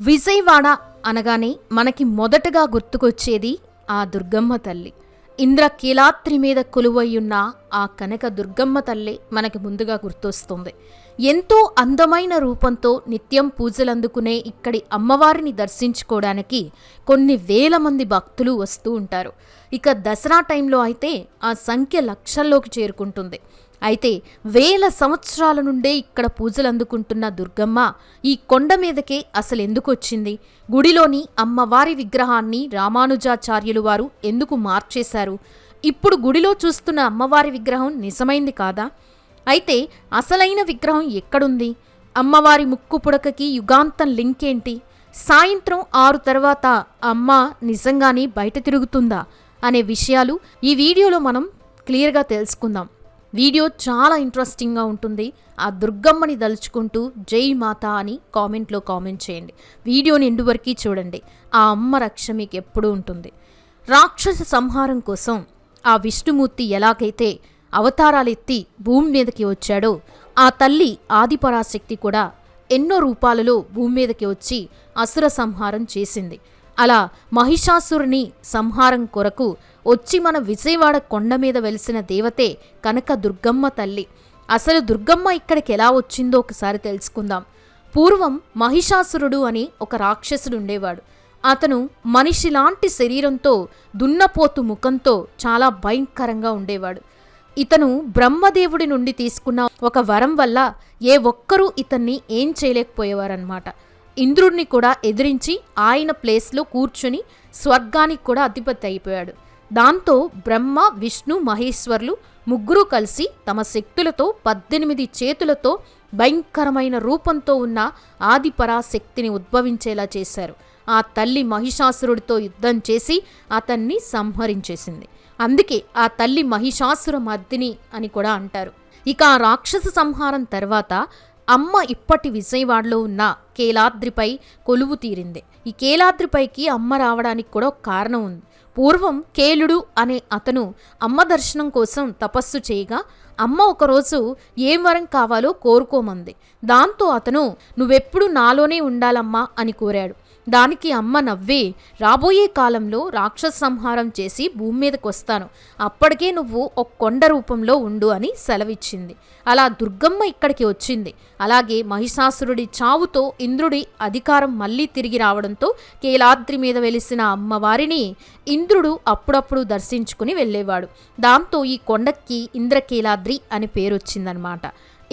విజయవాడ అనగానే మనకి మొదటగా గుర్తుకొచ్చేది ఆ దుర్గమ్మ తల్లి. ఇంద్రకీలాత్రి మీద కొలువయ్యున్న ఆ కనక దుర్గమ్మ తల్లి మనకి ముందుగా గుర్తొస్తుంది. ఎంతో అందమైన రూపంతో నిత్యం పూజలందుకునే ఇక్కడి అమ్మవారిని దర్శించుకోవడానికి కొన్ని వేల మంది భక్తులు వస్తూ ఉంటారు. ఇక దసరా టైంలో అయితే ఆ సంఖ్య లక్షల్లోకి చేరుకుంటుంది. అయితే వేల సంవత్సరాల నుండే ఇక్కడ పూజలు అందుకుంటున్న దుర్గమ్మ ఈ కొండ మీదకే అసలు ఎందుకు వచ్చింది? గుడిలోని అమ్మవారి విగ్రహాన్ని రామానుజాచార్యులు వారు ఎందుకు మార్చేశారు? ఇప్పుడు గుడిలో చూస్తున్న అమ్మవారి విగ్రహం నిజమైంది కాదా? అయితే అసలైన విగ్రహం ఎక్కడుంది? అమ్మవారి ముక్కు పుడకకి యుగాంతం లింక్ ఏంటి? సాయంత్రం ఆరు తర్వాత అమ్మ నిజంగానే బయట తిరుగుతుందా? అనే విషయాలు ఈ వీడియోలో మనం క్లియర్గా తెలుసుకుందాం. వీడియో చాలా ఇంట్రెస్టింగ్గా ఉంటుంది. ఆ దుర్గమ్మని దలుచుకుంటూ జై మాత అని కామెంట్లో కామెంట్ చేయండి. వీడియోని ఎండు వరకు చూడండి. ఆ అమ్మ రక్ష మీకు ఎప్పుడూ ఉంటుంది. రాక్షస సంహారం కోసం ఆ విష్ణుమూర్తి ఎలాగైతే అవతారాలెత్తి భూమి మీదకి వచ్చాడో ఆ తల్లి ఆదిపరాశక్తి కూడా ఎన్నో రూపాలలో భూమి మీదకి వచ్చి అసుర సంహారం చేసింది. అలా మహిషాసురుని సంహారం కొరకు వచ్చి మన విజయవాడ కొండ మీద వెలిసిన దేవతే కనక దుర్గమ్మ తల్లి. అసలు దుర్గమ్మ ఇక్కడికి ఎలా వచ్చిందో ఒకసారి తెలుసుకుందాం. పూర్వం మహిషాసురుడు అని ఒక రాక్షసుడు ఉండేవాడు. అతను మనిషిలాంటి శరీరంతో దున్నపోతు ముఖంతో చాలా భయంకరంగా ఉండేవాడు. ఇతను బ్రహ్మదేవుడి నుండి తీసుకున్న ఒక వరం వల్ల ఏ ఒక్కరూ ఇతన్ని ఏం చేయలేకపోయేవారన్నమాట. ఇంద్రుడిని కూడా ఎదిరించి ఆయన ప్లేస్లో కూర్చుని స్వర్గానికి కూడా అధిపతి అయిపోయాడు. దాంతో బ్రహ్మ విష్ణు మహేశ్వర్లు ముగ్గురు కలిసి తమ శక్తులతో పద్దెనిమిది చేతులతో భయంకరమైన రూపంతో ఉన్న ఆదిపరాశక్తిని ఉద్భవించేలా చేశారు. ఆ తల్లి మహిషాసురుడితో యుద్ధం చేసి అతన్ని సంహరించేసింది. అందుకే ఆ తల్లి మహిషాసుర మర్దిని అని కూడా అంటారు. ఇక ఆ రాక్షస సంహారం తర్వాత అమ్మ ఇప్పటి విజయవాడలో ఉన్న కేలాద్రిపై కొలువు తీరింది. ఈ కేలాద్రిపైకి అమ్మ రావడానికి కూడా ఒక కారణం ఉంది. పూర్వం కేలుడు అనే అతను అమ్మ దర్శనం కోసం తపస్సు చేయగా అమ్మ ఒకరోజు ఏం వరం కావాలో కోరుకోమంది. దాంతో అతను నువ్వెప్పుడు నాలోనే ఉండాలమ్మా అని కోరాడు. దానికి అమ్మ నవ్వి రాబోయే కాలంలో రాక్షస సంహారం చేసి భూమి మీదకి వస్తాను. అప్పటికే నువ్వు ఒక కొండ రూపంలో ఉండు అని సెలవిచ్చింది. అలా దుర్గమ్మ ఇక్కడికి వచ్చింది. అలాగే మహిషాసురుడి చావుతో ఇంద్రుడి అధికారం మళ్ళీ తిరిగి రావడంతో కేలాద్రి మీద వెలిసిన అమ్మవారిని ఇంద్రుడు అప్పుడప్పుడు దర్శించుకుని వెళ్ళేవాడు. దాంతో ఈ కొండకి ఇంద్రకేలాద్రి అని పేరొచ్చిందనమాట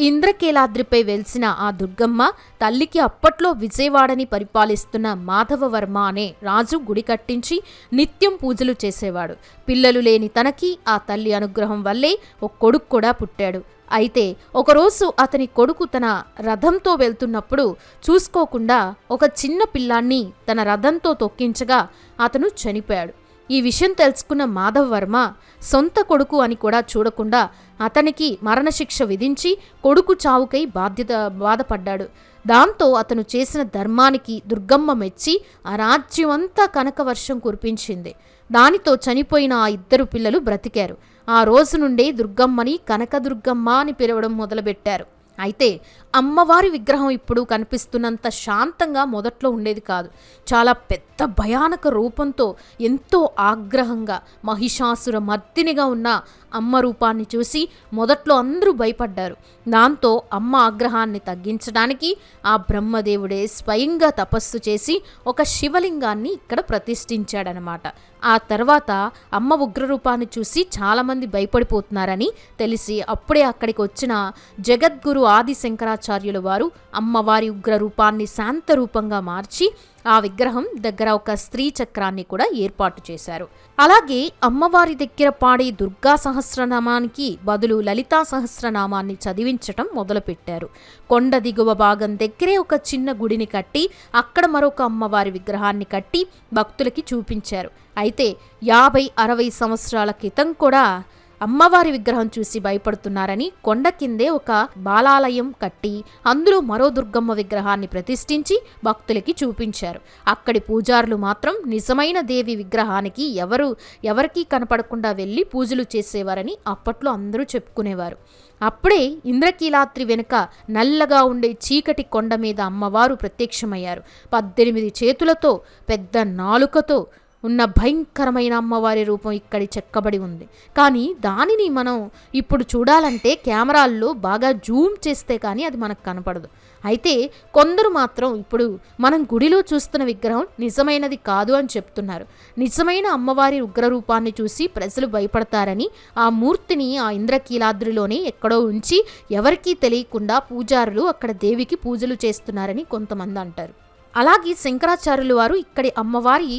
ఇంద్రకేలాద్రిపై వెలిసిన ఆ దుర్గమ్మ తల్లికి అప్పట్లో విజయవాడని పరిపాలిస్తున్న మాధవవర్మ అనే రాజు గుడి కట్టించి నిత్యం పూజలు చేసేవాడు. పిల్లలు లేని తనకి ఆ తల్లి అనుగ్రహం వల్లే ఒక కొడుకు కూడా పుట్టాడు. అయితే ఒకరోజు అతని కొడుకు తన రథంతో వెళ్తున్నప్పుడు చూసుకోకుండా ఒక చిన్న పిల్లాన్ని తన రథంతో తొక్కించగా అతను చనిపోయాడు. ఈ విషయం తెలుసుకున్న మాధవ్ వర్మ సొంత కొడుకు అని కూడా చూడకుండా అతనికి మరణశిక్ష విధించి కొడుకు చావుకై బాధ్యత బాధపడ్డాడు. దాంతో అతను చేసిన ధర్మానికి దుర్గమ్మ మెచ్చి ఆ రాజ్యమంతా కనకవర్షం కురిపించింది. దానితో చనిపోయిన ఆ ఇద్దరు పిల్లలు బ్రతికారు. ఆ రోజు నుండే దుర్గమ్మని కనకదుర్గమ్మ అని పిలవడం మొదలుపెట్టారు. అయితే అమ్మవారి విగ్రహం ఇప్పుడు కనిపిస్తున్నంత శాంతంగా మొదట్లో ఉండేది కాదు. చాలా పెద్ద భయానక రూపంతో ఎంతో ఆగ్రహంగా మహిషాసుర మర్దినిగా ఉన్న అమ్మ రూపాన్ని చూసి మొదట్లో అందరూ భయపడ్డారు. దాంతో అమ్మ ఆగ్రహాన్ని తగ్గించడానికి ఆ బ్రహ్మదేవుడే స్వయంగా తపస్సు చేసి ఒక శివలింగాన్ని ఇక్కడ ప్రతిష్ఠించాడనమాట ఆ తర్వాత అమ్మ ఉగ్రరూపాన్ని చూసి చాలామంది భయపడిపోతున్నారని తెలిసి అప్పుడే అక్కడికి వచ్చిన జగద్గురు ఆది శంకరాచార్యుల వారు అమ్మవారి ఉగ్ర రూపాన్ని శాంత రూపంగా మార్చి ఆ విగ్రహం దగ్గర ఒక స్త్రీ చక్రాన్ని కూడా ఏర్పాటు చేశారు. అలాగే అమ్మవారి దగ్గర పాడే దుర్గా సహస్రనామానికి బదులు లలితా సహస్రనామాన్ని చదివించటం మొదలుపెట్టారు. కొండ దిగువ భాగం దగ్గరే ఒక చిన్న గుడిని కట్టి అక్కడ మరొక అమ్మవారి విగ్రహాన్ని కట్టి భక్తులకి చూపించారు. అయితే యాభై అరవై సంవత్సరాల క్రితం కూడా అమ్మవారి విగ్రహం చూసి భయపడుతున్నారని కొండ కిందే ఒక బాలాలయం కట్టి అందులో మరో దుర్గమ్మ విగ్రహాన్ని ప్రతిష్ఠించి భక్తులకి చూపించారు. అక్కడి పూజారులు మాత్రం నిజమైన దేవి విగ్రహానికి ఎవరు ఎవరికీ కనపడకుండా వెళ్ళి పూజలు చేసేవారని అప్పట్లో అందరూ చెప్పుకునేవారు. అప్పుడే ఇంద్రకీలాద్రి వెనుక నల్లగా ఉండే చీకటి కొండ మీద అమ్మవారు ప్రత్యక్షమయ్యారు. పద్దెనిమిది చేతులతో పెద్ద నాలుకతో ఉన్న భయంకరమైన అమ్మవారి రూపం ఇక్కడి చెక్కబడి ఉంది. కానీ దానిని మనం ఇప్పుడు చూడాలంటే కెమెరాల్లో బాగా జూమ్ చేస్తే కానీ అది మనకు కనపడదు. అయితే కొందరు మాత్రం ఇప్పుడు మనం గుడిలో చూస్తున్న విగ్రహం నిజమైనది కాదు అని చెప్తున్నారు. నిజమైన అమ్మవారి ఉగ్రరూపాన్ని చూసి ప్రజలు భయపడతారని ఆ మూర్తిని ఆ ఇంద్రకీలాద్రిలోనే ఎక్కడో ఉంచి ఎవరికీ తెలియకుండా పూజారులు అక్కడ దేవికి పూజలు చేస్తున్నారని కొంతమంది అంటారు. అలాగే శంకరాచార్యులు వారు ఇక్కడి అమ్మవారి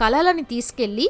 కళలని తీసుకెళ్ళి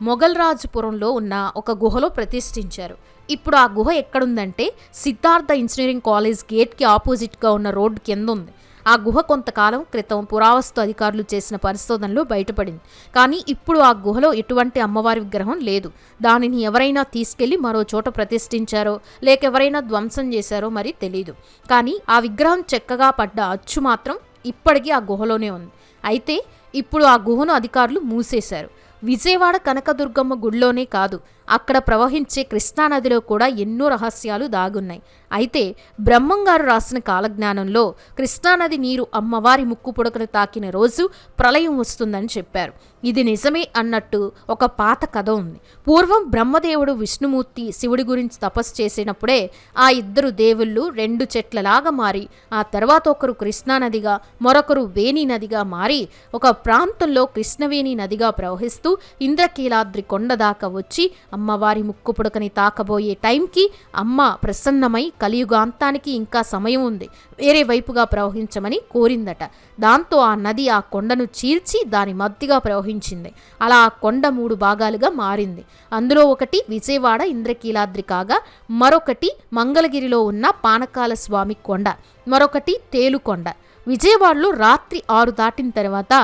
మొఘల్రాజుపురంలో ఉన్న ఒక గుహలో ప్రతిష్ఠించారు. ఇప్పుడు ఆ గుహ ఎక్కడుందంటే సిద్ధార్థ ఇంజనీరింగ్ కాలేజ్ గేట్కి ఆపోజిట్గా ఉన్న రోడ్డు కింద ఉంది ఆ గుహ కొంతకాలం క్రితం పురావస్తు అధికారులు చేసిన పరిశోధనలో బయటపడింది. కానీ ఇప్పుడు ఆ గుహలో ఎటువంటి అమ్మవారి విగ్రహం లేదు. దానిని ఎవరైనా తీసుకెళ్ళి మరో చోట ప్రతిష్ఠించారో లేక ఎవరైనా ధ్వంసం చేశారో మరి తెలియదు కానీ ఆ విగ్రహం చెక్కగా పడ్డ అచ్చు మాత్రం ఇప్పటికీ ఆ గుహలోనే ఉంది. అయితే ఇప్పుడు ఆ గుహను అధికారులు మూసేశారు. విజయవాడ కనకదుర్గమ్మ గుడిలోనే కాదు అక్కడ ప్రవహించే కృష్ణానదిలో కూడా ఎన్నో రహస్యాలు దాగున్నాయి. అయితే బ్రహ్మంగారు రాసిన కాలజ్ఞానంలో కృష్ణానది నీరు అమ్మవారి ముక్కు పుడకను తాకిన రోజు ప్రళయం వస్తుందని చెప్పారు. ఇది నిజమే అన్నట్టు ఒక పాత కథ ఉంది. పూర్వం బ్రహ్మదేవుడు విష్ణుమూర్తి శివుడి గురించి తపస్సు చేసినప్పుడే ఆ ఇద్దరు దేవుళ్ళు రెండు చెట్లలాగా మారి ఆ తర్వాత ఒకరు కృష్ణానదిగా మరొకరు వేణి నదిగా మారి ఒక ప్రాంతంలో కృష్ణవేణి నదిగా ప్రవహిస్తూ ఇంద్రకీలాద్రి కొండ దాకా వచ్చి అమ్మవారి ముక్కు పుడకని తాకబోయే టైంకి అమ్మ ప్రసన్నమై కలియుగాంతానికి ఇంకా సమయం ఉంది. వేరే వైపుగా ప్రవహించమని కోరిందట. దాంతో ఆ నది ఆ కొండను చీల్చి దాని మధ్యగా ప్రవహించింది. అలా ఆ కొండ మూడు భాగాలుగా మారింది. అందులో ఒకటి విజయవాడ ఇంద్రకీలాద్రి కాగా మరొకటి మంగళగిరిలో ఉన్న పానకాల స్వామి కొండ మరొకటి తేలుకొండ. విజయవాడలో రాత్రి ఆరు దాటిన తర్వాత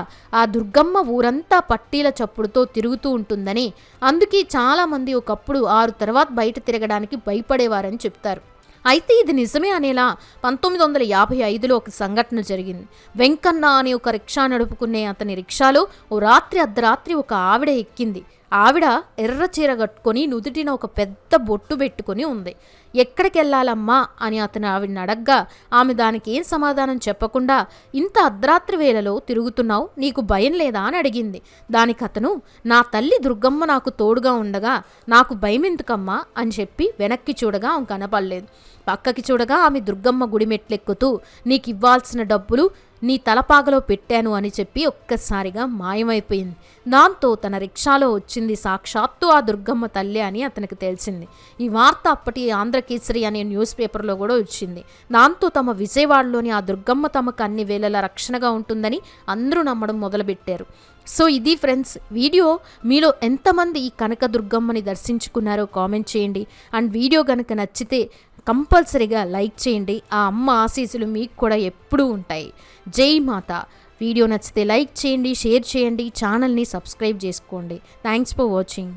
ఆ దుర్గమ్మ ఊరంతా పట్టీల చప్పుడుతో తిరుగుతూ ఉంటుందని అందుకే చాలామంది ఒకప్పుడు ఆరు తర్వాత బయట తిరగడానికి భయపడేవారని చెప్తారు. అయితే ఇది నిజమే అనేలా పంతొమ్మిది వందల యాభై ఐదులో ఒక సంఘటన జరిగింది. వెంకన్న అనే ఒక రిక్షా నడుపుకునే అతని రిక్షాలో ఓ రాత్రి అర్ధరాత్రి ఒక ఆవిడ ఎక్కింది. ఆవిడ ఎర్ర చీర కట్టుకొని నుదుటిన ఒక పెద్ద బొట్టు పెట్టుకొని ఉంది. ఎక్కడికి వెళ్ళాలమ్మా అని అతను ఆవిడని అడగ్గా ఆమె దానికి ఏం సమాధానం చెప్పకుండా ఇంత అర్ధరాత్రి వేళలో తిరుగుతున్నావు నీకు భయం లేదా? అని అడిగింది. దానికి అతను నా తల్లి దుర్గమ్మ నాకు తోడుగా ఉండగా నాకు భయం ఎందుకమ్మా అని చెప్పి వెనక్కి చూడగా ఆమె కనపడలేదు. పక్కకి చూడగా ఆమె దుర్గమ్మ గుడి మెట్లెక్కుతూ నీకు ఇవ్వాల్సిన డబ్బులు నీ తలపాగలో పెట్టాను అని చెప్పి ఒక్కసారిగా మాయమైపోయింది. దాంతో తన రిక్షాలో వచ్చింది సాక్షాత్తు ఆ దుర్గమ్మ తల్లి అని అతనికి తెలిసింది. ఈ వార్త అప్పటి ఆంధ్రకేసరి అనే న్యూస్ పేపర్లో కూడా వచ్చింది. దాంతో తమ విజయవాడలోని ఆ దుర్గమ్మ తమకు అన్ని వేళలా రక్షణగా ఉంటుందని అందరూ నమ్మడం మొదలుపెట్టారు. సో ఇది ఫ్రెండ్స్ వీడియో మీలో ఎంతమంది ఈ కనక దుర్గమ్మని దర్శించుకున్నారో కామెంట్ చేయండి. అండ్ వీడియో కనుక నచ్చితే కంపల్సరీగా లైక్ చేయండి. ఆ అమ్మ ఆశీస్సులు మీకు కూడా ఎప్పుడూ ఉంటాయి. జై మాత. వీడియో నచ్చితే లైక్ చేయండి షేర్ చేయండి ఛానల్ని సబ్స్క్రైబ్ చేసుకోండి. Thanks for watching